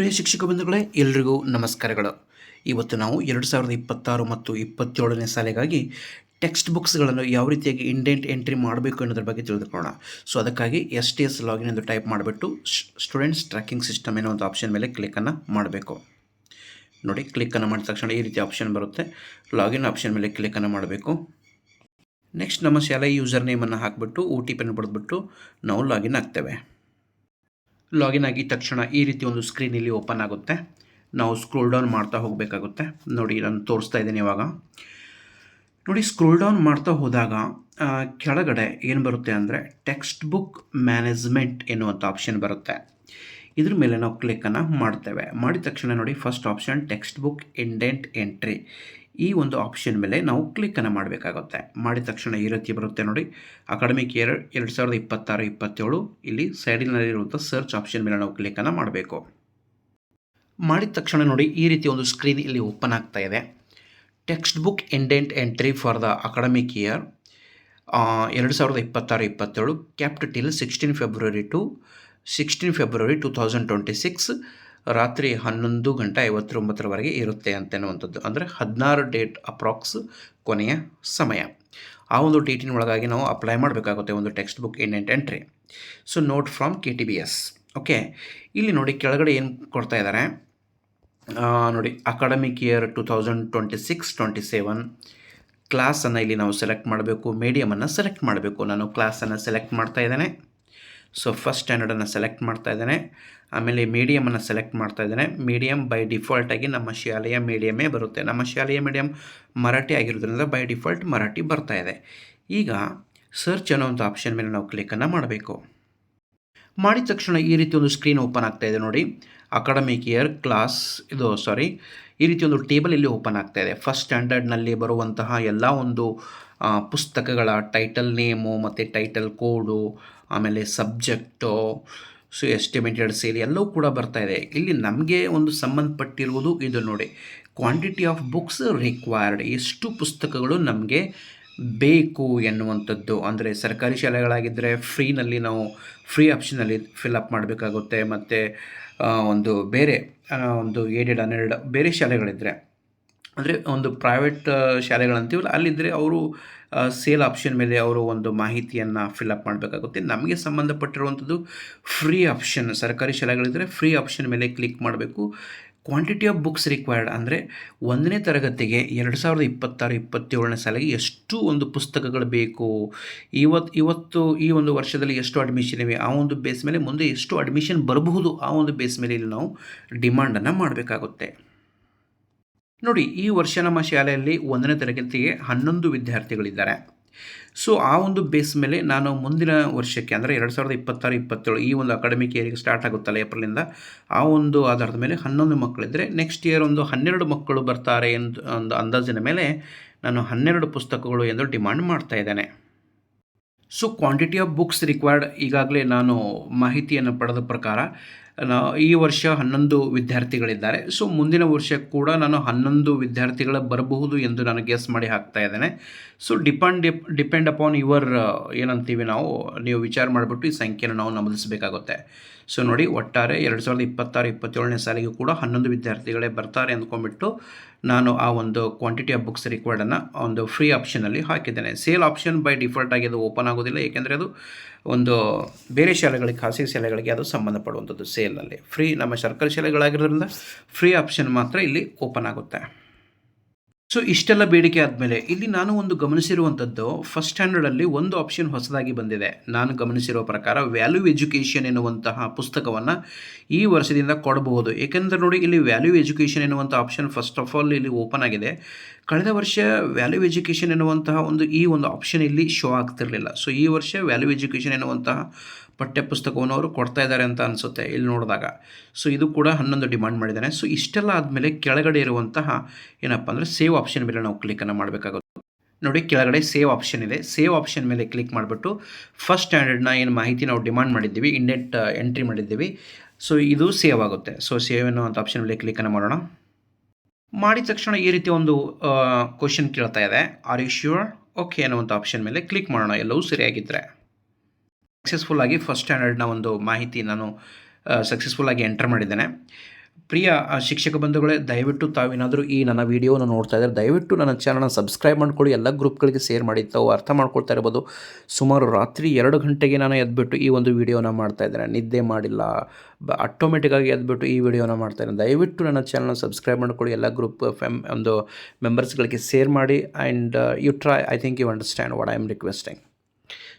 ಪ್ರಿಯ ಶಿಕ್ಷಕ ಬಂಧುಗಳೇ, ಎಲ್ರಿಗೂ ನಮಸ್ಕಾರಗಳು. ಇವತ್ತು ನಾವು ಎರಡು ಸಾವಿರದ ಇಪ್ಪತ್ತಾರು ಮತ್ತು ಇಪ್ಪತ್ತೇಳನೇ ಸಾಲಿಗಾಗಿ ಟೆಕ್ಸ್ಟ್ ಬುಕ್ಸ್ಗಳನ್ನು ಯಾವ ರೀತಿಯಾಗಿ ಇಂಡೆಂಟ್ ಎಂಟ್ರಿ ಮಾಡಬೇಕು ಅನ್ನೋದ್ರ ಬಗ್ಗೆ ತಿಳಿದುಕೊಳ್ಳೋಣ. ಸೊ, ಅದಕ್ಕಾಗಿ ಎಸ್ ಟಿ ಎಸ್ ಲಾಗಿನ್ ಎಂದು ಟೈಪ್ ಮಾಡಿಬಿಟ್ಟು ಸ್ಟೂಡೆಂಟ್ಸ್ ಟ್ರ್ಯಾಕಿಂಗ್ ಸಿಸ್ಟಮ್ ಅನ್ನೋ ಒಂದು ಆಪ್ಷನ್ ಮೇಲೆ ಕ್ಲಿಕ್ಕನ್ನು ಮಾಡಬೇಕು. ನೋಡಿ ಕ್ಲಿಕ್ಕನ್ನು ಮಾಡಿದ ತಕ್ಷಣ ಈ ರೀತಿ ಆಪ್ಷನ್ ಬರುತ್ತೆ. ಲಾಗಿನ್ ಆಪ್ಷನ್ ಮೇಲೆ ಕ್ಲಿಕ್ಕನ್ನು ಮಾಡಬೇಕು. ನೆಕ್ಸ್ಟ್ ನಮ್ಮ ಶಾಲೆ ಯೂಸರ್ ನೇಮನ್ನು ಹಾಕಿಬಿಟ್ಟು ಒ ಟಿ ಪಿಯನ್ನು ಬರೆದ್ಬಿಟ್ಟು ನಾವು ಲಾಗಿನ್ ಆಗ್ತೇವೆ. ಲಾಗಿನ್ ಆಗಿದ ತಕ್ಷಣ ಈ ರೀತಿ ಒಂದು ಸ್ಕ್ರೀನ್ ಇಲ್ಲಿ ಓಪನ್ ಆಗುತ್ತೆ. ನಾವು ಸ್ಕ್ರೋಲ್ ಡೌನ್ ಮಾಡ್ತಾ ಹೋಗಬೇಕಾಗುತ್ತೆ. ನೋಡಿ, ನಾನು ತೋರಿಸ್ತಾ ಇದ್ದೀನಿ ಇವಾಗ. ನೋಡಿ ಸ್ಕ್ರೋಲ್ ಡೌನ್ ಮಾಡ್ತಾ ಹೋದಾಗ ಕೆಳಗಡೆ ಏನು ಬರುತ್ತೆ ಅಂದರೆ ಟೆಕ್ಸ್ಟ್ ಬುಕ್ ಮ್ಯಾನೇಜ್ಮೆಂಟ್ ಎನ್ನುವಂಥ ಆಪ್ಷನ್ ಬರುತ್ತೆ. ಇದ್ರ ಮೇಲೆ ನಾವು ಕ್ಲಿಕ್ಕನ್ನು ಮಾಡ್ತೇವೆ. ಮಾಡಿದ ತಕ್ಷಣ ನೋಡಿ first option textbook indent entry ಈ ಒಂದು ಆಪ್ಷನ್ ಮೇಲೆ ನಾವು ಕ್ಲಿಕ್ಕನ್ನು ಮಾಡಬೇಕಾಗುತ್ತೆ. ಮಾಡಿದ ತಕ್ಷಣ ಈ ರೀತಿ ಬರುತ್ತೆ ನೋಡಿ. ಅಕಾಡೆಮಿಕ್ ಇಯರ್ ಎರಡು ಸಾವಿರದ ಇಪ್ಪತ್ತಾರು, ಇಪ್ಪತ್ತೇಳು ಇಲ್ಲಿ ಸೈಡಿನಲ್ಲಿರುವಂಥ ಸರ್ಚ್ ಆಪ್ಷನ್ ಮೇಲೆ ನಾವು ಕ್ಲಿಕ್ಕನ್ನು ಮಾಡಬೇಕು. ಮಾಡಿದ ತಕ್ಷಣ ನೋಡಿ ಈ ರೀತಿ ಒಂದು ಸ್ಕ್ರೀನ್ ಇಲ್ಲಿ ಓಪನ್ ಆಗ್ತಾ ಇದೆ. Textbook indent entry for the academic year ಎರಡು ಸಾವಿರದ ಇಪ್ಪತ್ತಾರು, ಇಪ್ಪತ್ತೇಳು kept till sixteen February to sixteen February two thousand twenty six ರಾತ್ರಿ ಹನ್ನೊಂದು ಗಂಟೆ ಐವತ್ತೊಂಬತ್ತರವರೆಗೆ ಇರುತ್ತೆ ಅಂತನ್ನುವಂಥದ್ದು. ಅಂದರೆ ಹದಿನಾರು ಡೇಟ್ ಅಪ್ರಾಕ್ಸ್ ಕೊನೆಯ ಸಮಯ. ಆ ಒಂದು ಡೇಟಿನ ಒಳಗಾಗಿ ನಾವು ಅಪ್ಲೈ ಮಾಡಬೇಕಾಗುತ್ತೆ ಒಂದು textbook indent entry. So, note from K T B S. Okay? ಇಲ್ಲಿ ನೋಡಿ ಕೆಳಗಡೆ ಏನು ಕೊಡ್ತಾ ಇದ್ದಾರೆ ನೋಡಿ, academic year two thousand twenty six, twenty seven. ಕ್ಲಾಸನ್ನು ಇಲ್ಲಿ ನಾವು ಸೆಲೆಕ್ಟ್ ಮಾಡಬೇಕು ಮೀಡಿಯಮನ್ನು ಸೆಲೆಕ್ಟ್ ಮಾಡಬೇಕು. ನಾನು ಕ್ಲಾಸನ್ನು ಸೆಲೆಕ್ಟ್ ಮಾಡ್ತಾ ಇದ್ದೇನೆ. ಸೊ ಫಸ್ಟ್ ಸ್ಟ್ಯಾಂಡರ್ಡನ್ನು ಸೆಲೆಕ್ಟ್ ಮಾಡ್ತಾ ಇದ್ದೇನೆ. ಆಮೇಲೆ ಮೀಡಿಯಮನ್ನು ಸೆಲೆಕ್ಟ್ ಮಾಡ್ತಾ ಇದ್ದೇನೆ. ಮೀಡಿಯಮ್ ಬೈ ಡಿಫಾಲ್ಟಾಗಿ ನಮ್ಮ ಶಾಲೆಯ ಮೀಡಿಯಮೇ ಬರುತ್ತೆ. ನಮ್ಮ ಶಾಲೆಯ ಮೀಡಿಯಮ್ ಮರಾಠಿ ಆಗಿರೋದ್ರಿಂದ ಬೈ ಡಿಫಾಲ್ಟ್ ಮರಾಠಿ ಬರ್ತಾ ಇದೆ. ಈಗ ಸರ್ಚ್ ಅನ್ನೋವಂಥ ಆಪ್ಷನ್ ಮೇಲೆ ನಾವು ಕ್ಲಿಕ್ಕನ್ನು ಮಾಡಬೇಕು. ಮಾಡಿದ ತಕ್ಷಣ ಈ ರೀತಿ ಒಂದು ಸ್ಕ್ರೀನ್ ಓಪನ್ ಆಗ್ತಾ ಇದೆ ನೋಡಿ. ಅಕಾಡೆಮಿಕ್ ಇಯರ್ ಕ್ಲಾಸ್ ಇದು ಸಾರಿ ಈ ರೀತಿ ಒಂದು ಟೇಬಲ್ ಇಲ್ಲಿ ಓಪನ್ ಆಗ್ತಾ ಇದೆ. ಫಸ್ಟ್ ಸ್ಟ್ಯಾಂಡರ್ಡ್ನಲ್ಲಿ ಬರುವಂತಹ ಎಲ್ಲ ಒಂದು ಪುಸ್ತಕಗಳ ಟೈಟಲ್ ನೇಮು ಮತ್ತು ಟೈಟಲ್ ಕೋಡು ಆಮೇಲೆ ಸಬ್ಜೆಕ್ಟು, ಸೊ ಎಸ್ಟಿಮೇಟೆಡ್ ಸೇಲ್ ಎಲ್ಲವೂ ಕೂಡ ಬರ್ತಾ ಇದೆ. ಇಲ್ಲಿ ನಮಗೆ ಒಂದು ಸಂಬಂಧಪಟ್ಟಿರುವುದು ಇದು ನೋಡಿ. ಕ್ವಾಂಟಿಟಿ ಆಫ್ ಬುಕ್ಸ್ ರಿಕ್ವೈರ್ಡ್ ಎಷ್ಟು ಪುಸ್ತಕಗಳು ನಮಗೆ ಬೇಕು ಎನ್ನುವಂಥದ್ದು. ಅಂದರೆ ಸರ್ಕಾರಿ ಶಾಲೆಗಳಾಗಿದ್ದರೆ ಫ್ರೀನಲ್ಲಿ ನಾವು ಫ್ರೀ ಆಪ್ಷನಲ್ಲಿ ಅಪ್ ಮಾಡಬೇಕಾಗುತ್ತೆ. ಮತ್ತು ಒಂದು ಬೇರೆ ಒಂದು ಏಡೆಡ್, ಹನ್ನೆರಡು ಬೇರೆ ಶಾಲೆಗಳಿದ್ದರೆ ಅಂದರೆ ಒಂದು ಪ್ರೈವೇಟ್ ಶಾಲೆಗಳಂತೀವಲ್ಲ ಅಲ್ಲಿದ್ದರೆ ಅವರು ಸೇಲ್ ಆಪ್ಷನ್ ಮೇಲೆ ಅವರು ಒಂದು ಮಾಹಿತಿಯನ್ನು ಫಿಲಪ್ ಮಾಡಬೇಕಾಗುತ್ತೆ. ನಮಗೆ ಸಂಬಂಧಪಟ್ಟಿರುವಂಥದ್ದು ಫ್ರೀ ಆಪ್ಷನ್ ಸರ್ಕಾರಿ ಶಾಲೆಗಳಿದ್ದರೆ ಫ್ರೀ ಆಪ್ಷನ್ ಮೇಲೆ ಕ್ಲಿಕ್ ಮಾಡಬೇಕು. ಕ್ವಾಂಟಿಟಿ ಆಫ್ ಬುಕ್ಸ್ ರಿಕ್ವೈರ್ಡ್ ಅಂದರೆ ಒಂದನೇ ತರಗತಿಗೆ ಎರಡು ಸಾವಿರದ ಇಪ್ಪತ್ತಾರು, ಇಪ್ಪತ್ತೇಳನೇ ಸಾಲಿಗೆ ಎಷ್ಟು ಒಂದು ಪುಸ್ತಕಗಳು ಬೇಕು? ಇವತ್ತು ಇವತ್ತು ಈ ಒಂದು ವರ್ಷದಲ್ಲಿ ಎಷ್ಟು ಅಡ್ಮಿಷನ್ ಇವೆ? ಆ ಒಂದು ಬೇಸ್ ಮೇಲೆ ಮುಂದೆ ಎಷ್ಟು ಅಡ್ಮಿಷನ್ ಬರಬಹುದು? ಆ ಒಂದು ಬೇಸ್ ಮೇಲೆ ಇಲ್ಲಿ ನಾವು ಡಿಮಾಂಡನ್ನು ಮಾಡಬೇಕಾಗುತ್ತೆ. ನೋಡಿ, ಈ ವರ್ಷ ನಮ್ಮ ಶಾಲೆಯಲ್ಲಿ ಒಂದನೇ ತರಗತಿಗೆ ಹನ್ನೊಂದು ವಿದ್ಯಾರ್ಥಿಗಳಿದ್ದಾರೆ. ಸೊ ಆ ಒಂದು ಬೇಸ್ ಮೇಲೆ ನಾನು ಮುಂದಿನ ವರ್ಷಕ್ಕೆ, ಅಂದರೆ ಎರಡು ಸಾವಿರದ ಇಪ್ಪತ್ತಾರು, ಇಪ್ಪತ್ತೇಳು, ಈ ಒಂದು ಅಕಾಡೆಮಿಕ್ ಇಯರಿಗೆ ಸ್ಟಾರ್ಟ್ ಆಗುತ್ತಲ್ಲ ಏಪ್ರಿಲಿಂದ ಆ ಒಂದು ಆಧಾರದ ಮೇಲೆ ಹನ್ನೊಂದು ಮಕ್ಕಳಿದ್ದರೆ ನೆಕ್ಸ್ಟ್ ಇಯರ್ ಒಂದು ಹನ್ನೆರಡು ಮಕ್ಕಳು ಬರ್ತಾರೆ ಎಂದು, ಒಂದು ಅಂದಾಜಿನ ಮೇಲೆ ನಾನು ಹನ್ನೆರಡು ಪುಸ್ತಕಗಳು ಎಂದು ಡಿಮಾಂಡ್ ಮಾಡ್ತಾ ಇದ್ದೇನೆ. So quantity of books required ಈಗಾಗಲೇ ನಾನು ಮಾಹಿತಿಯನ್ನು ಪಡೆದ ಪ್ರಕಾರ ಈ ವರ್ಷ ಹನ್ನೊಂದು ವಿದ್ಯಾರ್ಥಿಗಳಿದ್ದಾರೆ. ಸೊ ಮುಂದಿನ ವರ್ಷ ಕೂಡ ನಾನು ಹನ್ನೊಂದು ವಿದ್ಯಾರ್ಥಿಗಳ ಬರಬಹುದು ಎಂದು ನಾನು ಗೆಸ್ ಮಾಡಿ ಹಾಕ್ತಾ ಇದ್ದೇನೆ. So depend depend upon your ಏನಂತೀವಿ ನಾವು, ನೀವು ವಿಚಾರ ಮಾಡಿಬಿಟ್ಟು ಈ ಸಂಖ್ಯೆಯನ್ನು ನಾವು ನಮೂದಿಸಬೇಕಾಗುತ್ತೆ. ಸೊ ನೋಡಿ, ಒಟ್ಟಾರೆ ಎರಡು ಸಾವಿರದ ಇಪ್ಪತ್ತಾರು, ಇಪ್ಪತ್ತೇಳನೇ ಸಾಲಿಗೂ ಕೂಡ ಹನ್ನೊಂದು ವಿದ್ಯಾರ್ಥಿಗಳೇ ಬರ್ತಾರೆ ಅಂದ್ಕೊಂಡ್ಬಿಟ್ಟು ನಾನು ಆ ಒಂದು ಕ್ವಾಂಟಿಟಿ ಆಫ್ ಬುಕ್ಸ್ ರಿಕ್ವೈರ್ಡನ್ನು ಒಂದು ಫ್ರೀ ಆಪ್ಷನಲ್ಲಿ ಹಾಕಿದ್ದೇನೆ. ಸೇಲ್ ಆಪ್ಷನ್ ಬೈ ಡಿಫಾಲ್ಟ್ ಆಗಿ ಅದು ಓಪನ್ ಆಗೋದಿಲ್ಲ, ಏಕೆಂದರೆ ಅದು ಒಂದು ಬೇರೆ ಶಾಲೆಗಳಿಗೆ, ಖಾಸಗಿ ಶಾಲೆಗಳಿಗೆ ಅದು ಸಂಬಂಧಪಡುವಂಥದ್ದು ಸೇಲ್ನಲ್ಲಿ ಫ್ರೀ ನಮ್ಮ ಸರ್ಕಾರಿ ಶಾಲೆಗಳಾಗಿರೋದ್ರಿಂದ ಫ್ರೀ ಆಪ್ಷನ್ ಮಾತ್ರ ಇಲ್ಲಿ ಓಪನ್ ಆಗುತ್ತೆ. ಸೊ ಇಷ್ಟೆಲ್ಲ ಬೇಡಿಕೆ ಆದಮೇಲೆ ಇಲ್ಲಿ ನಾನು ಒಂದು ಗಮನಿಸಿರುವಂಥದ್ದು ಫಸ್ಟ್ ಸ್ಟ್ಯಾಂಡರ್ಡಲ್ಲಿ ಒಂದು ಆಪ್ಷನ್ ಹೊಸದಾಗಿ ಬಂದಿದೆ. ನಾನು ಗಮನಿಸಿರುವ ಪ್ರಕಾರ ವ್ಯಾಲ್ಯೂ ಎಜುಕೇಷನ್ ಎನ್ನುವಂತಹ ಪುಸ್ತಕವನ್ನು ಈ ವರ್ಷದಿಂದ ಕೊಡಬಹುದು. ಏಕೆಂದರೆ ನೋಡಿ, ಇಲ್ಲಿ ವ್ಯಾಲ್ಯೂ ಎಜುಕೇಷನ್ ಎನ್ನುವಂಥ ಆಪ್ಷನ್ ಫಸ್ಟ್ ಆಫ್ ಆಲ್ ಇಲ್ಲಿ ಓಪನ್ ಆಗಿದೆ. ಕಳೆದ ವರ್ಷ ವ್ಯಾಲ್ಯೂ ಎಜುಕೇಷನ್ ಎನ್ನುವಂತಹ ಒಂದು ಈ ಒಂದು ಆಪ್ಷನ್ ಇಲ್ಲಿ ಶೋ ಆಗ್ತಿರಲಿಲ್ಲ. ಸೊ ಈ ವರ್ಷ ವ್ಯಾಲ್ಯೂ ಎಜುಕೇಷನ್ ಎನ್ನುವಂತಹ ಪಠ್ಯಪುಸ್ತಕವನ್ನು ಅವರು ಕೊಡ್ತಾ ಇದ್ದಾರೆ ಅಂತ ಅನಿಸುತ್ತೆ ಇಲ್ಲಿ ನೋಡಿದಾಗ. ಸೊ ಇದು ಕೂಡ ಹನ್ನೊಂದು ಡಿಮಾಂಡ್ ಮಾಡಿದ್ದಾರೆ ಸೊ ಇಷ್ಟೆಲ್ಲ ಆದಮೇಲೆ ಕೆಳಗಡೆ ಇರುವಂತಹ ಏನಪ್ಪ ಅಂದರೆ ಸೇವ್ ಆಪ್ಷನ್ ಮೇಲೆ ನಾವು ಕ್ಲಿಕ್ಕನ್ನು ಮಾಡಬೇಕಾಗುತ್ತೆ. ನೋಡಿ, ಕೆಳಗಡೆ ಸೇವ್ ಆಪ್ಷನ್ ಇದೆ. ಸೇವ್ ಆಪ್ಷನ್ ಮೇಲೆ ಕ್ಲಿಕ್ ಮಾಡಿಬಿಟ್ಟು ಫಸ್ಟ್ ಸ್ಟ್ಯಾಂಡರ್ಡ್ನ ಏನು ಮಾಹಿತಿ ನಾವು ಡಿಮಾಂಡ್ ಮಾಡಿದ್ದೀವಿ ಇಂಡೆಟ್ ಎಂಟ್ರಿ ಮಾಡಿದ್ದೀವಿ. ಸೊ ಇದು ಸೇವ್ ಆಗುತ್ತೆ. ಸೊ ಸೇವ್ ಅನ್ನುವಂಥ ಆಪ್ಷನ್ ಮೇಲೆ ಕ್ಲಿಕ್ಕನ್ನು ಮಾಡೋಣ. ಮಾಡಿದ ತಕ್ಷಣ ಈ ರೀತಿ ಒಂದು ಕ್ವಶನ್ ಕೇಳ್ತಾ ಇದೆ. ಆರ್ ಯು ಶ್ಯೂರ್ ಓಕೆ ಅನ್ನುವಂಥ ಆಪ್ಷನ್ ಮೇಲೆ ಕ್ಲಿಕ್ ಮಾಡೋಣ. ಎಲ್ಲವೂ ಸರಿಯಾಗಿದ್ದರೆ ಸಕ್ಸಸ್ಫುಲ್ಲಾಗಿ ಫಸ್ಟ್ ಸ್ಟ್ಯಾಂಡರ್ಡ್ನ ಒಂದು ಮಾಹಿತಿ ನಾನು ಸಕ್ಸಸ್ಫುಲ್ಲಾಗಿ ಎಂಟರ್ ಮಾಡಿದ್ದೇನೆ. ಪ್ರಿಯ ಶಿಕ್ಷಕ ಬಂಧುಗಳೇ, ದಯವಿಟ್ಟು ತಾವೇನಾದರೂ ಈ ನನ್ನ ವಿಡಿಯೋನ ನೋಡ್ತಾ ಇದ್ದಾರೆ ದಯವಿಟ್ಟು ನನ್ನ ಚಾನಲ್ನ ಸಬ್ಸ್ಕ್ರೈಬ್ ಮಾಡ್ಕೊಳ್ಳಿ. ಎಲ್ಲ ಗ್ರೂಪ್ಗಳಿಗೆ ಶೇರ್ ಮಾಡಿ, ತಾವು ಅರ್ಥ ಮಾಡ್ಕೊಳ್ತಾ ಇರ್ಬೋದು. ಸುಮಾರು ರಾತ್ರಿ ಎರಡು ಗಂಟೆಗೆ ನಾನು ಎದ್ಬಿಟ್ಟು ಈ ಒಂದು ವಿಡಿಯೋನ ಮಾಡ್ತಾ ಇದ್ದೇನೆ. ನಿದ್ದೆ ಮಾಡಿಲ್ಲ. ಆಟೋಮೆಟಿಕ್ಕಾಗಿ ಎದ್ಬಿಟ್ಟು ಈ ವಿಡಿಯೋನ ಮಾಡ್ತಾ ಇದ್ದೇನೆ. ದಯವಿಟ್ಟು ನನ್ನ ಚಾನಲ್ನ ಸಬ್ಸ್ಕ್ರೈಬ್ ಮಾಡ್ಕೊಳ್ಳಿ. ಎಲ್ಲ ಗ್ರೂಪ್ ಫೆಮ್ ಒಂದು ಮೆಂಬರ್ಸ್ಗಳಿಗೆ ಶೇರ್ ಮಾಡಿ. And you try I think you understand what I am requesting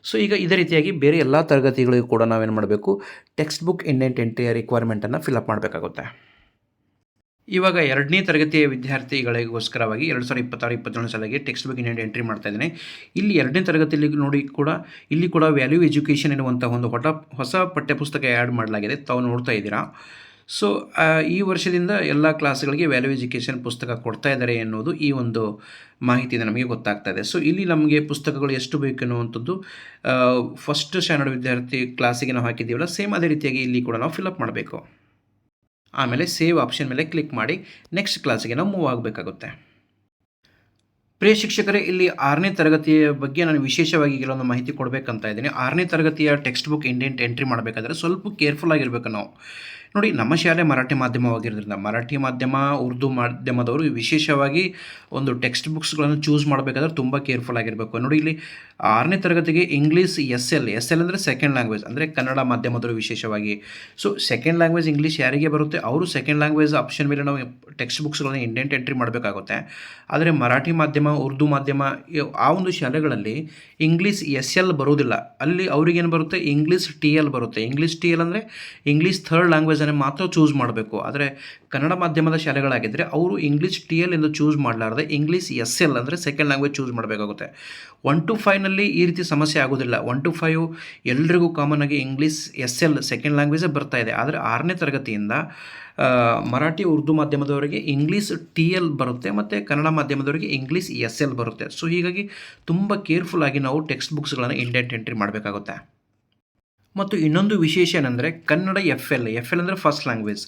so ಈಗ ಇದೇ ರೀತಿಯಾಗಿ ಬೇರೆ ಎಲ್ಲ ತರಗತಿಗಳಿಗೂ ಕೂಡ ನಾವೇನು ಮಾಡಬೇಕು? ಟೆಕ್ಸ್ಟ್ ಬುಕ್ ಇಂಡೆಂಟ್ ಎಂಟ್ರಿಯ ರಿಕ್ವೈರ್ಮೆಂಟನ್ನು ಫಿಲಪ್ ಮಾಡಬೇಕಾಗುತ್ತೆ. ಇವಾಗ ಎರಡನೇ ತರಗತಿಯ ವಿದ್ಯಾರ್ಥಿಗಳಿಗೋಸ್ಕರವಾಗಿ ಎರಡು ಸಾವಿರದ ಇಪ್ಪತ್ತಾರು ಇಪ್ಪತ್ತೇಳು ಸಾಲಿಗೆ ಟೆಕ್ಸ್ಟ್ ಬುಕ್ ಇಂಡೆಂಟ್ ಎಂಟ್ರಿ ಮಾಡ್ತಾ ಇದ್ದೇನೆ. ಇಲ್ಲಿ ಎರಡನೇ ತರಗತಿಯಲ್ಲಿ ನೋಡಿ ಕೂಡ, ಇಲ್ಲಿ ಕೂಡ ವ್ಯಾಲ್ಯೂ ಎಜುಕೇಷನ್ ಎನ್ನುವಂಥ ಒಂದು ಹೊಟ, ಹೊಸ ಪಠ್ಯಪುಸ್ತಕ ಆ್ಯಡ್ ಮಾಡಲಾಗಿದೆ. ತಾವು ನೋಡ್ತಾ ಇದ್ದೀರಾ? ಸೊ ಈ ವರ್ಷದಿಂದ ಎಲ್ಲ ಕ್ಲಾಸ್ಗಳಿಗೆ ವ್ಯಾಲ್ಯೂ ಎಜುಕೇಷನ್ ಪುಸ್ತಕ ಕೊಡ್ತಾ ಇದ್ದಾರೆ ಎನ್ನುವುದು ಈ ಒಂದು ಮಾಹಿತಿಯಿಂದ ನಮಗೆ ಗೊತ್ತಾಗ್ತಾ ಇದೆ. ಸೊ ಇಲ್ಲಿ ನಮಗೆ ಪುಸ್ತಕಗಳು ಎಷ್ಟು ಬೇಕು ಅನ್ನುವಂಥದ್ದು ಫಸ್ಟ್ ಸ್ಟ್ಯಾಂಡರ್ಡ್ ವಿದ್ಯಾರ್ಥಿ ಕ್ಲಾಸಿಗೆ ನಾವು ಹಾಕಿದ್ದೀವಲ್ಲ ಸೇಮ್ ಅದೇ ರೀತಿಯಾಗಿ ಇಲ್ಲಿ ಕೂಡ ನಾವು ಫಿಲಪ್ ಮಾಡಬೇಕು. ಆಮೇಲೆ ಸೇವ್ ಆಪ್ಷನ್ ಮೇಲೆ ಕ್ಲಿಕ್ ಮಾಡಿ ನೆಕ್ಸ್ಟ್ ಕ್ಲಾಸಿಗೆ ನಾವು ಮೂವ್ ಆಗಬೇಕಾಗುತ್ತೆ. ಪ್ರಿಯ ಶಿಕ್ಷಕರೇ ಇಲ್ಲಿ ಆರನೇ ತರಗತಿಯ ಬಗ್ಗೆ ನಾನು ವಿಶೇಷವಾಗಿ ಕೆಲವೊಂದು ಮಾಹಿತಿ ಕೊಡಬೇಕಂತ ಇದ್ದೀನಿ. ಆರನೇ ತರಗತಿಯ ಟೆಕ್ಸ್ಟ್ ಬುಕ್ ಇಂಡೆಂಟ್ ಎಂಟ್ರಿ ಮಾಡಬೇಕಾದ್ರೆ ಸ್ವಲ್ಪ ಕೇರ್ಫುಲ್ ಆಗಿರಬೇಕು ನಾವು. ನೋಡಿ, ನಮ್ಮ ಶಾಲೆ ಮರಾಠಿ ಮಾಧ್ಯಮವಾಗಿರೋದ್ರಿಂದ ಮರಾಠಿ ಮಾಧ್ಯಮ, ಉರ್ದು ಮಾಧ್ಯಮದವರು ವಿಶೇಷವಾಗಿ ಒಂದು ಟೆಕ್ಸ್ಟ್ ಬುಕ್ಸ್ಗಳನ್ನು ಚೂಸ್ ಮಾಡಬೇಕಾದ್ರೆ ತುಂಬ ಕೇರ್ಫುಲ್ ಆಗಿರಬೇಕು. ನೋಡಿ, ಇಲ್ಲಿ ಆರನೇ ತರಗತಿಗೆ English S L S L ಅಂದರೆ ಸೆಕೆಂಡ್ ಲ್ಯಾಂಗ್ವೇಜ್ ಅಂದರೆ ಕನ್ನಡ ಮಾಧ್ಯಮದವರು ವಿಶೇಷವಾಗಿ. ಸೊ ಸೆಕೆಂಡ್ ಲ್ಯಾಂಗ್ವೇಜ್ ಇಂಗ್ಲೀಷ್ ಯಾರಿಗೆ ಬರುತ್ತೆ? ಅವರು ಸೆಕೆಂಡ್ ಲ್ಯಾಂಗ್ವೇಜ್ ಆಪ್ಷನ್ ಮೇಲೆ ನಾವು ಟೆಕ್ಸ್ಟ್ ಬುಕ್ಸ್ಗಳನ್ನು ಇಂಡೆಂಟ್ ಎಂಟ್ರಿ ಮಾಡಬೇಕಾಗುತ್ತೆ. ಆದರೆ ಮರಾಠಿ ಮಾಧ್ಯಮ, ಉರ್ದು ಮಾಧ್ಯಮ ಆ ಒಂದು ಶಾಲೆಗಳಲ್ಲಿ ಇಂಗ್ಲೀಷ್ ಎಸ್ ಎಲ್ ಬರೋದಿಲ್ಲ ಅಲ್ಲಿ ಅವ್ರಿಗೇನು ಬರುತ್ತೆ? ಇಂಗ್ಲೀಷ್ ಟಿ ಎಲ್ ಬರುತ್ತೆ. ಇಂಗ್ಲೀಷ್ ಟಿ ಎಲ್ ಅಂದರೆ ಇಂಗ್ಲೀಷ್ ಥರ್ಡ್ ಲ್ಯಾಂಗ್ವೇಜನ್ನು ಮಾತ್ರ ಚೂಸ್ ಮಾಡಬೇಕು. ಆದರೆ ಕನ್ನಡ ಮಾಧ್ಯಮದ ಶಾಲೆಗಳಾಗಿದ್ದರೆ ಅವರು ಇಂಗ್ಲೀಷ್ ಟಿ ಎಲ್ ಎಂದು ಚೂಸ್ ಮಾಡಲಾರದೆ ಇಂಗ್ಲೀಷ್ ಎಸ್ ಎಲ್ ಅಂದರೆ ಸೆಕೆಂಡ್ ಲ್ಯಾಂಗ್ವೇಜ್ ಚೂಸ್ ಮಾಡಬೇಕಾಗುತ್ತೆ. ಒನ್ ಟು ಫೈವ್ನಲ್ಲಿ ಈ ರೀತಿ ಸಮಸ್ಯೆ ಆಗೋದಿಲ್ಲ. ಒನ್ ಟು ಫೈವ್ ಎಲ್ರಿಗೂ ಕಾಮನ್ ಆಗಿ ಇಂಗ್ಲೀಷ್ ಎಸ್ ಎಲ್ ಸೆಕೆಂಡ್ ಲ್ಯಾಂಗ್ವೇಜೇ ಬರ್ತಾ ಇದೆ. ಆದರೆ ಆರನೇ ತರಗತಿಯಿಂದ ಮರಾಠಿ, ಉರ್ದು ಮಾಧ್ಯಮದವರಿಗೆ ಇಂಗ್ಲೀಷ್ ಟಿ ಎಲ್ ಬರುತ್ತೆ ಮತ್ತು ಕನ್ನಡ ಮಾಧ್ಯಮದವರಿಗೆ ಇಂಗ್ಲೀಷ್ ಎಸ್ ಎಲ್ ಬರುತ್ತೆ. ಸೊ ಹೀಗಾಗಿ ತುಂಬ ಕೇರ್ಫುಲ್ ಆಗಿ ನಾವು ಟೆಕ್ಸ್ಟ್ ಬುಕ್ಸ್ಗಳನ್ನು ಇಂಡೆಂಟ್ ಎಂಟ್ರಿ ಮಾಡಬೇಕಾಗುತ್ತೆ. ಮತ್ತು ಇನ್ನೊಂದು ವಿಶೇಷ ಏನಂದರೆ Kannada F L F L ಅಂದರೆ ಫಸ್ಟ್ ಲ್ಯಾಂಗ್ವೇಜ್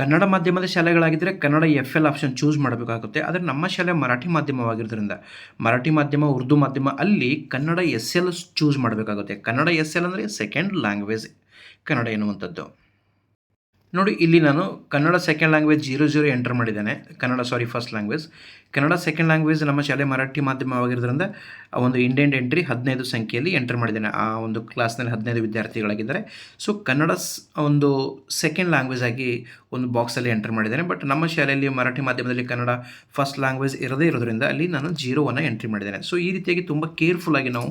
ಕನ್ನಡ ಮಾಧ್ಯಮದ ಶಾಲೆಗಳಾಗಿದ್ದರೆ Kannada F L option choose ಮಾಡಬೇಕಾಗುತ್ತೆ. ಆದರೆ ನಮ್ಮ ಶಾಲೆ ಮರಾಠಿ ಮಾಧ್ಯಮವಾಗಿರೋದ್ರಿಂದ, ಮರಾಠಿ ಮಾಧ್ಯಮ, ಉರ್ದು ಮಾಧ್ಯಮ, ಅಲ್ಲಿ ಕನ್ನಡ ಎಸ್ ಎಲ್ ಚೂಸ್ ಮಾಡಬೇಕಾಗುತ್ತೆ. ಕನ್ನಡ ಎಸ್ ಎಲ್ ಅಂದರೆ ಸೆಕೆಂಡ್ ಲ್ಯಾಂಗ್ವೇಜ್ ಕನ್ನಡ ಎನ್ನುವಂಥದ್ದು. ನೋಡಿ, ಇಲ್ಲಿ ನಾನು Kannada second language zero zero enter ಮಾಡಿದ್ದೇನೆ. Kannada sorry first language Kannada second language ನಮ್ಮ ಶಾಲೆ ಮರಾಠಿ ಮಾಧ್ಯಮವಾಗಿರೋದ್ರಿಂದ ಆ ಒಂದು ಇಂಡಿಯನ್ ಎಂಟ್ರಿ ಹದಿನೈದು ಸಂಖ್ಯೆಯಲ್ಲಿ ಎಂಟರ್ ಮಾಡಿದ್ದೇನೆ. ಆ ಒಂದು ಕ್ಲಾಸ್ನಲ್ಲಿ ಹದಿನೈದು ವಿದ್ಯಾರ್ಥಿಗಳಾಗಿದ್ದಾರೆ. ಸೊ ಕನ್ನಡ ಒಂದು ಸೆಕೆಂಡ್ ಲ್ಯಾಂಗ್ವೇಜ್ ಆಗಿ ಒಂದು ಬಾಕ್ಸಲ್ಲಿ ಎಂಟರ್ ಮಾಡಿದ್ದೇನೆ. ಬಟ್ ನಮ್ಮ ಶಾಲೆಯಲ್ಲಿ ಮರಾಠಿ ಮಾಧ್ಯಮದಲ್ಲಿ ಕನ್ನಡ ಫಸ್ಟ್ ಲ್ಯಾಂಗ್ವೇಜ್ ಇರದೇ ಇರೋದ್ರಿಂದ ಅಲ್ಲಿ ನಾನು ಜೀರೋವನ್ನು ಎಂಟ್ರಿ ಮಾಡಿದ್ದೇನೆ. ಸೊ ಈ ರೀತಿಯಾಗಿ ತುಂಬ ಕೇರ್ಫುಲ್ಲಾಗಿ ನಾವು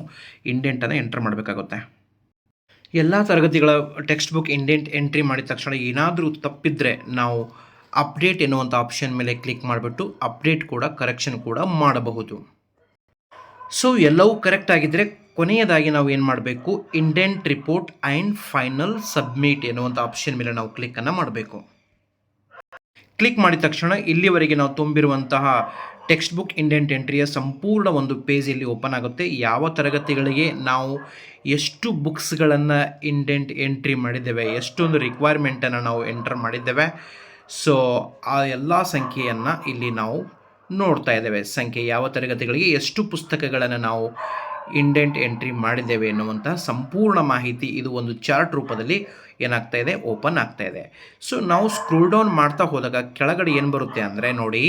ಇಂಡೆಂಟನ್ನು ಎಂಟರ್ ಮಾಡಬೇಕಾಗುತ್ತೆ. ಎಲ್ಲ ತರಗತಿಗಳ ಟೆಕ್ಸ್ಟ್ ಬುಕ್ ಇಂಡೆಂಟ್ ಎಂಟ್ರಿ ಮಾಡಿದ ತಕ್ಷಣ ಏನಾದರೂ ತಪ್ಪಿದ್ರೆ ನಾವು ಅಪ್ಡೇಟ್ ಎನ್ನುವಂಥ ಆಪ್ಷನ್ ಮೇಲೆ ಕ್ಲಿಕ್ ಮಾಡಿಬಿಟ್ಟು ಅಪ್ಡೇಟ್ ಕೂಡ ಕರೆಕ್ಷನ್ ಕೂಡ ಮಾಡಬಹುದು. ಸೊ ಎಲ್ಲವೂ ಕರೆಕ್ಟ್ ಆಗಿದ್ದರೆ ಕೊನೆಯದಾಗಿ ನಾವು ಏನು ಮಾಡಬೇಕು? Indent report and final submit ಎನ್ನುವಂಥ ಆಪ್ಷನ್ ಮೇಲೆ ನಾವು ಕ್ಲಿಕ್ಕನ್ನು ಮಾಡಬೇಕು. ಕ್ಲಿಕ್ ಮಾಡಿದ ತಕ್ಷಣ ಇಲ್ಲಿವರೆಗೆ ನಾವು ತುಂಬಿರುವಂತಹ ಟೆಕ್ಸ್ಟ್ ಬುಕ್ ಇಂಡೆಂಟ್ ಎಂಟ್ರಿಯ ಸಂಪೂರ್ಣ ಒಂದು ಪೇಜ್ ಇಲ್ಲಿ ಓಪನ್ ಆಗುತ್ತೆ. ಯಾವ ತರಗತಿಗಳಿಗೆ ನಾವು ಎಷ್ಟು ಬುಕ್ಸ್ಗಳನ್ನು ಇಂಡೆಂಟ್ ಎಂಟ್ರಿ ಮಾಡಿದ್ದೇವೆ, ಎಷ್ಟೊಂದು ರಿಕ್ವೈರ್ಮೆಂಟನ್ನು ನಾವು ಎಂಟರ್ ಮಾಡಿದ್ದೇವೆ, ಸೊ ಆ ಎಲ್ಲ ಸಂಖ್ಯೆಯನ್ನು ಇಲ್ಲಿ ನಾವು ನೋಡ್ತಾ ಇದ್ದೇವೆ. ಸಂಖ್ಯೆ ಯಾವ ತರಗತಿಗಳಿಗೆ ಎಷ್ಟು ಪುಸ್ತಕಗಳನ್ನು ನಾವು ಇಂಡೆಂಟ್ ಎಂಟ್ರಿ ಮಾಡಿದ್ದೇವೆ ಎನ್ನುವಂತಹ ಸಂಪೂರ್ಣ ಮಾಹಿತಿ ಇದು ಒಂದು ಚಾರ್ಟ್ ರೂಪದಲ್ಲಿ ಏನಾಗ್ತಾ ಇದೆ? ಓಪನ್ ಆಗ್ತಾ ಇದೆ. ಸೊ ನಾವು ಸ್ಕ್ರೂಲ್ ಡೌನ್ ಮಾಡ್ತಾ ಹೋದಾಗ ಕೆಳಗಡೆ ಏನು ಬರುತ್ತೆ ಅಂದರೆ ನೋಡಿ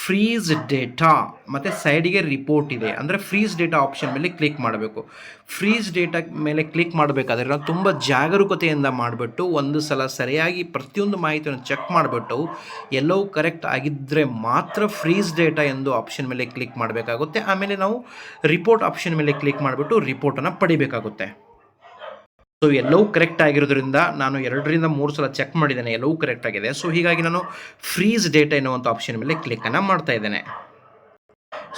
ಫ್ರೀಸ್ ಡೇಟಾ ಮತ್ತು ಸೈಡಿಗೆ ರಿಪೋರ್ಟ್ ಇದೆ. ಅಂದರೆ ಫ್ರೀಸ್ ಡೇಟಾ ಆಪ್ಷನ್ ಮೇಲೆ ಕ್ಲಿಕ್ ಮಾಡಬೇಕು. ಫ್ರೀಸ್ ಡೇಟಾ ಮೇಲೆ ಕ್ಲಿಕ್ ಮಾಡಬೇಕಾದ್ರೆ ನಾವು ತುಂಬ ಜಾಗರೂಕತೆಯಿಂದ ಮಾಡಿಬಿಟ್ಟು ಒಂದು ಸಲ ಸರಿಯಾಗಿ ಪ್ರತಿಯೊಂದು ಮಾಹಿತಿಯನ್ನು ಚೆಕ್ ಮಾಡಿಬಿಟ್ಟು ಎಲ್ಲವೂ ಕರೆಕ್ಟ್ ಆಗಿದ್ದರೆ ಮಾತ್ರ ಫ್ರೀಸ್ ಡೇಟಾ ಎಂದು ಆಪ್ಷನ್ ಮೇಲೆ ಕ್ಲಿಕ್ ಮಾಡಬೇಕಾಗುತ್ತೆ. ಆಮೇಲೆ ನಾವು ರಿಪೋರ್ಟ್ ಆಪ್ಷನ್ ಮೇಲೆ ಕ್ಲಿಕ್ ಮಾಡಿಬಿಟ್ಟು ರಿಪೋರ್ಟನ್ನು ಪಡಿಬೇಕಾಗುತ್ತೆ. ಸೊ ಎಲ್ಲವೂ ಕರೆಕ್ಟ್ ಆಗಿರೋದ್ರಿಂದ ನಾನು ಎರಡರಿಂದ ಮೂರು ಸಲ ಚೆಕ್ ಮಾಡಿದ್ದೇನೆ ಎಲ್ಲವೂ ಕರೆಕ್ಟ್ ಆಗಿದೆ. ಸೊ ಹೀಗಾಗಿ ನಾನು ಫ್ರೀಸ್ ಡೇಟಾ ಎನ್ನುವಂಥ ಆಪ್ಷನ್ ಮೇಲೆ ಕ್ಲಿಕ್ಕನ್ನು ಮಾಡ್ತಾ ಇದ್ದೇನೆ.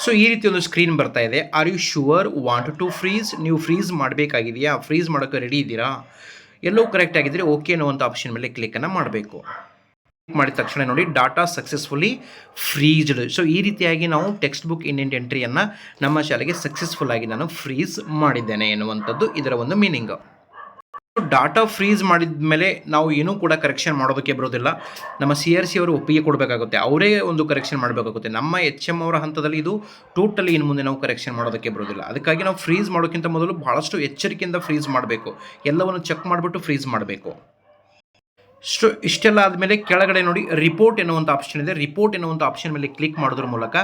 ಸೊ ಈ ರೀತಿ ಒಂದು ಸ್ಕ್ರೀನ್ ಬರ್ತಾ ಇದೆ. Are you sure want to freeze ನೀವು ಫ್ರೀಸ್ ಮಾಡಬೇಕಾಗಿದೆಯಾ? ಫ್ರೀಸ್ ಮಾಡೋಕೆ ರೆಡಿ ಇದ್ದೀರಾ? ಎಲ್ಲವೂ ಕರೆಕ್ಟ್ ಆಗಿದ್ದರೆ ಓಕೆ ಅನ್ನುವಂಥ ಆಪ್ಷನ್ ಮೇಲೆ ಕ್ಲಿಕ್ಕನ್ನು ಮಾಡಬೇಕು. ಕ್ಲಿಕ್ ಮಾಡಿದ ತಕ್ಷಣ ನೋಡಿ ಡಾಟಾ ಸಕ್ಸಸ್ಫುಲಿ ಫ್ರೀಸ್ಡ್ ಸೊ ಈ ರೀತಿಯಾಗಿ ನಾವು ಟೆಕ್ಸ್ಟ್ ಬುಕ್ ಇಂಡಿಯನ್ ಎಂಟ್ರಿಯನ್ನು ನಮ್ಮ ಶಾಲೆಗೆ ಸಕ್ಸಸ್ಫುಲ್ ಆಗಿ ನಾನು ಫ್ರೀಸ್ ಮಾಡಿದ್ದೇನೆ ಎನ್ನುವಂಥದ್ದು ಇದರ ಒಂದು ಮೀನಿಂಗ್ ಡಾಟಾ ಫ್ರೀಸ್ ಮಾಡಿದ ಮೇಲೆ ನಾವು ಏನೂ ಕೂಡ ಕರೆಕ್ಷನ್ ಮಾಡೋದಕ್ಕೆ ಬರೋದಿಲ್ಲ. ನಮ್ಮ ಸಿ ಆರ್ ಸಿ ಅವರು ಒಪ್ಪಿಗೆ ಕೊಡಬೇಕಾಗುತ್ತೆ. ಅವರೇ ಒಂದು ಕರೆಕ್ಷನ್ ಮಾಡಬೇಕಾಗುತ್ತೆ. ನಮ್ಮ ಎಚ್ ಎಂ ಅವರ ಹಂತದಲ್ಲಿ ಇದು ಟೋಟಲಿ ಇನ್ನು ಮುಂದೆ ನಾವು ಕರೆಕ್ಷನ್ ಮಾಡೋದಕ್ಕೆ ಬರೋದಿಲ್ಲ. ಅದಕ್ಕಾಗಿ ನಾವು ಫ್ರೀಸ್ ಮಾಡೋಕ್ಕಿಂತ ಮೊದಲು ಭಾಳಷ್ಟು ಎಚ್ಚರಿಕೆಯಿಂದ ಫ್ರೀಸ್ ಮಾಡಬೇಕು. ಎಲ್ಲವನ್ನು ಚೆಕ್ ಮಾಡಿಬಿಟ್ಟು ಫ್ರೀಸ್ ಮಾಡಬೇಕು. ಸೊ ಇಷ್ಟೆಲ್ಲ ಆದಮೇಲೆ ಕೆಳಗಡೆ ನೋಡಿ ರಿಪೋರ್ಟ್ ಎನ್ನುವಂಥ ಆಪ್ಷನ್ ಇದೆ. ರಿಪೋರ್ಟ್ ಎನ್ನುವಂಥ ಆಪ್ಷನ್ ಮೇಲೆ ಕ್ಲಿಕ್ ಮಾಡೋದ್ರ ಮೂಲಕ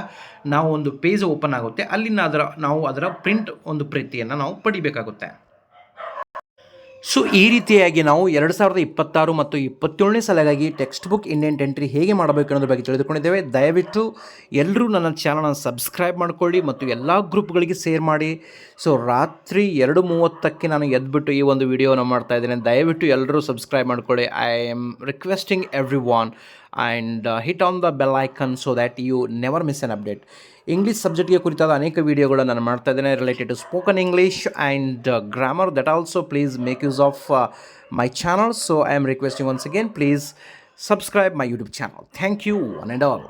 ನಾವು ಒಂದು ಪೇಜ್ ಓಪನ್ ಆಗುತ್ತೆ. ಅಲ್ಲಿನ ಅದರ, ನಾವು ಅದರ ಪ್ರಿಂಟ್ ಒಂದು ಪ್ರತಿಯನ್ನು ನಾವು ಪಡಿಬೇಕಾಗುತ್ತೆ. ಸೊ ಈ ರೀತಿಯಾಗಿ ನಾವು ಎರಡು ಸಾವಿರದ ಇಪ್ಪತ್ತಾರು ಮತ್ತು ಇಪ್ಪತ್ತೇಳನೇ ಸಲಗಾಗಿ ಟೆಕ್ಸ್ಟ್ ಬುಕ್ ಇಂಡಿಯನ್ ಎಂಟ್ರಿ ಹೇಗೆ ಮಾಡಬೇಕು ಅನ್ನೋದ್ರ ಬಗ್ಗೆ ತಿಳಿದುಕೊಂಡಿದ್ದೇವೆ. ದಯವಿಟ್ಟು ಎಲ್ಲರೂ ನನ್ನ ಚಾನಲನ್ನು ಸಬ್ಸ್ಕ್ರೈಬ್ ಮಾಡಿಕೊಳ್ಳಿ ಮತ್ತು ಎಲ್ಲ ಗ್ರೂಪ್ಗಳಿಗೆ ಶೇರ್ ಮಾಡಿ. ಸೊ ರಾತ್ರಿ ಎರಡು ಮೂವತ್ತಕ್ಕೆ ನಾನು ಎದ್ಬಿಟ್ಟು ಈ ಒಂದು ವಿಡಿಯೋನ ಮಾಡ್ತಾ ಇದ್ದೇನೆ. ದಯವಿಟ್ಟು ಎಲ್ಲರೂ ಸಬ್ಸ್ಕ್ರೈಬ್ ಮಾಡಿಕೊಳ್ಳಿ. I am requesting everyone and hit on the bell icon so that you never miss an update English ಸಬ್ಜೆಕ್ಟ್ಗೆ ಕುರಿತಾದ ಅನೇಕ ವಿಡಿಯೋಗಳನ್ನು ನಾನು ಮಾಡ್ತಾ ಇದ್ದೇನೆ related to spoken English and grammar that also please make use of my channel so I am requesting once again please subscribe my YouTube channel thank you one and all